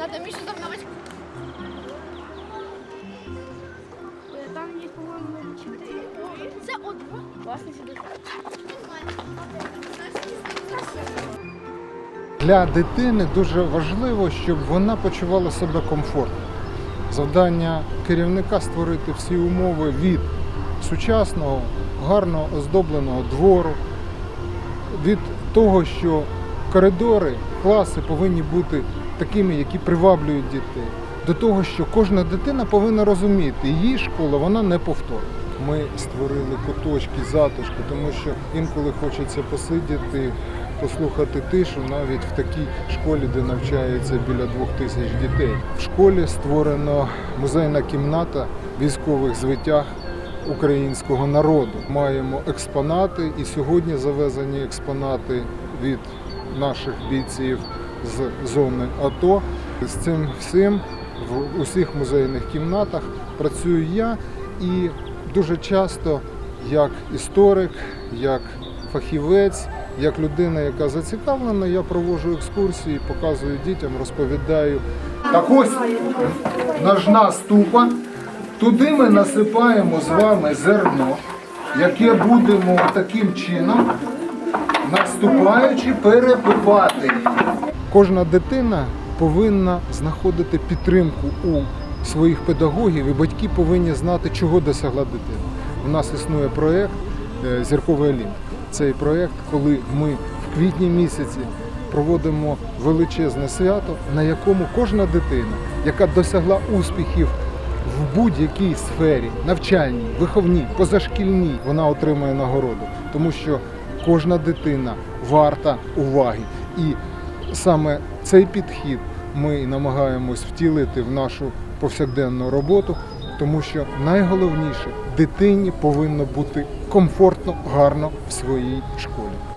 Надо Мишу замновать. Э, там є, по-моєму, чотири. Це одно. Класно сюди. Для дитини дуже важливо, щоб вона почувала себе комфортно. Завдання керівника створити всі умови від сучасного, гарно оздобленого двору, від того, що коридори, класи повинні бути такими, які приваблюють дітей, до того, що кожна дитина повинна розуміти, її школа вона не повторна. Ми створили куточки, затишку, тому що інколи хочеться посидіти, послухати тишу навіть в такій школі, де навчається біля двох тисяч дітей. В школі створено музейна кімната військових звитяг українського народу. Маємо експонати, і сьогодні завезені експонати від наших бійців з зони АТО. З цим всім в усіх музейних кімнатах працюю я і дуже часто як історик, як фахівець, як людина, яка зацікавлена, я проводжу екскурсії, показую дітям, розповідаю. Так ось ножна ступа. Туди ми насипаємо з вами зерно, яке будемо таким чином, наступаючи, перепивати. Кожна дитина повинна знаходити підтримку у своїх педагогів, і батьки повинні знати, чого досягла дитина. У нас існує проєкт е, Зірковий Олімп. Цей проєкт, коли ми в квітні місяці проводимо величезне свято, на якому кожна дитина, яка досягла успіхів в будь-якій сфері, навчальній, виховній, позашкільній, вона отримує нагороду, тому що кожна дитина варта уваги. І саме цей підхід ми намагаємось втілити в нашу повсякденну роботу, тому що найголовніше дитині повинно бути комфортно, гарно в своїй школі.